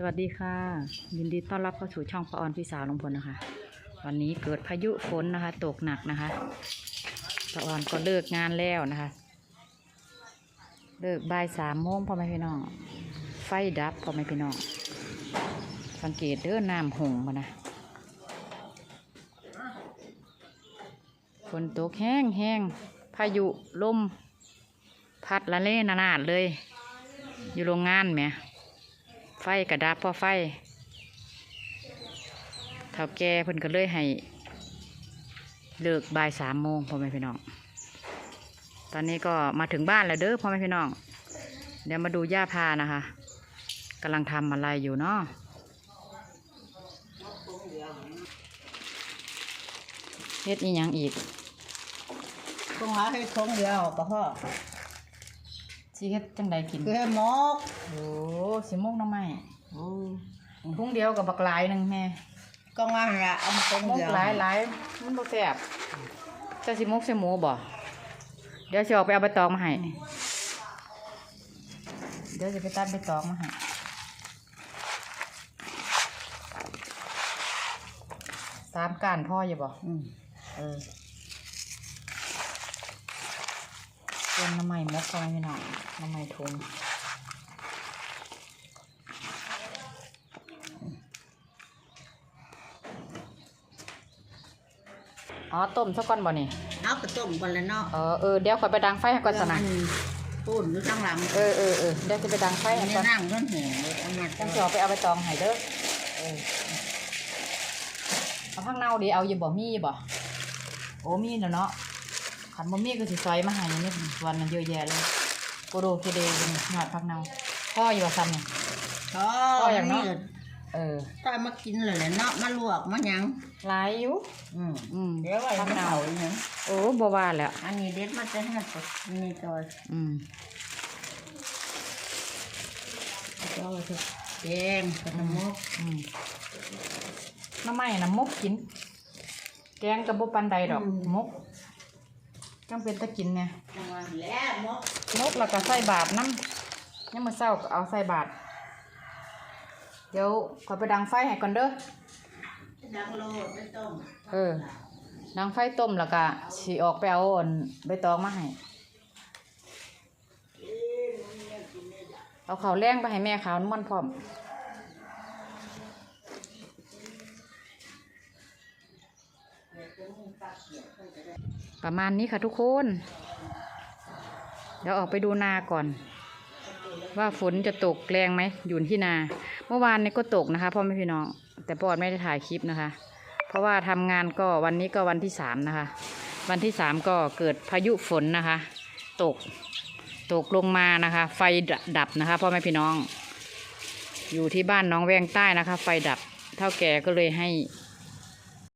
สวัสดีค่ะ ยินดีต้อนรับเข้าสู่ช่องปะออนพี่สาวลงพลนะคะ วันนี้เกิดพายุฝนนะคะ ตกหนักนะคะปะออนก็เลิกงานแล้วนะคะ เลิกบ่ายสามโมงพ่อแม่พี่น้อง ไฟดับพ่อแม่พี่น้อง สังเกตเด้อน้ำหงมานะฝนตกแห้งแห้งพายุลมพัดละเล่นานาดเลย อยู่โรงงานแหม ไฟกระดับเพอไฟเท่าแก่เพิ่นก็เลยให้เลิกบ่ายสามโมงพ่อแม่พี่น้อง ตอนนี้ก็มาถึงบ้านแล้วเด้อพ่อแม่พี่น้อง เดี๋ยวมาดูย่าพานะคะกำลังทำอะไรอยู่เนาะเฮ็ดอีหยังอีกคงหาให้ทงเดียวก็พอ สิเฮ็ดจังใดกิน คือให้หมกโอ้สิมกหน้ำไม้ทุ่งเดียวกับบักหลายหนึ่งแม่ก็งานละเอามาทงมกเดียวหลายหลายมันบ่แซ่บเจะสิมกใส่หมูบ่เดี๋ยวสิออกไปเอาใบตองมาให้เดี๋ยวสิไปตัดใบตองมาให้สามก้านพ่ออยู่บ่อืมเออ เตรียมน้ำใหม่มกเข้าไปพี่น้องน้ำใหม่ทุนอ๋อต้มสักก้อนบ่นี่เอากระต้มก่อนแล้วเนาะเออเออเดี๋ยวขอยไปดังไฟให้ก่อนสนะ ปูนอยู่ข้างหลังเออเออเออเดี๋ยวจะไปดังไฟอัให้นนี้ก่อนนั่งร้อนแห่เลยเอามาจังสิเอาไปเอาไปตองให้เด้อเออเอาพักเน่าดีเอาอยู่บ่มีอยู่บ่โอ้มีแล้วเนาะ ขันบ่มีก็สิซอยมาให้อยังนี้วันนั้นเยอะแยะเลยโกโดเคเดเป็นหอดพักเน่าพ่ออยู่ว่าซ้ำนี่อ๋อก็อย่างเนาะนี้เออถ้ามากินเลยแหละเนาะมาลวกมาหยังหลายอยู่อืมอืมเดี๋ยวไว้พักมาเน่าเผาอีกหยังโอ้บ่ว่าแล้วอันนี้เด็ดมาจะให้ตัวนี่ตัวอืมตัวเถอะแดงกระมกอืมน้ำไม้น้ำมกกิน แกงกับบ่ปันใดดอกมก จังเป็นตะกินเนี่ยจังหวะแล้วมกนกแล้วก็ใส่บาทน้ำยังมาเศร้าก็เอาใส่บาทเดี๋ยวขอไปดังไฟให้ก่อนเด้อดังโลดไม่ต้มเออดังไฟต้มแล้วก็สีออกไปเอาอันใบตองมาให้เอาข้าวแรงไปให้แม่ขาวน้ำมันพร้อม ประมาณนี้ค่ะทุกคน เดี๋ยวออกไปดูนาก่อน ว่าฝนจะตกแรงไหมอยู่ที่นา เมื่อวานนี้ก็ตกนะคะพ่อแม่พี่น้อง แต่ปอดไม่ได้ถ่ายคลิปนะคะ เพราะว่าทำงานก็วันนี้ก็วันที่สามนะคะ วันที่สามก็เกิดพายุฝนนะคะ ตกตกลงมานะคะ ไฟดับนะคะพ่อแม่พี่น้อง อยู่ที่บ้านน้องแวงใต้นะคะ ไฟดับเท่าแก่ก็เลยให้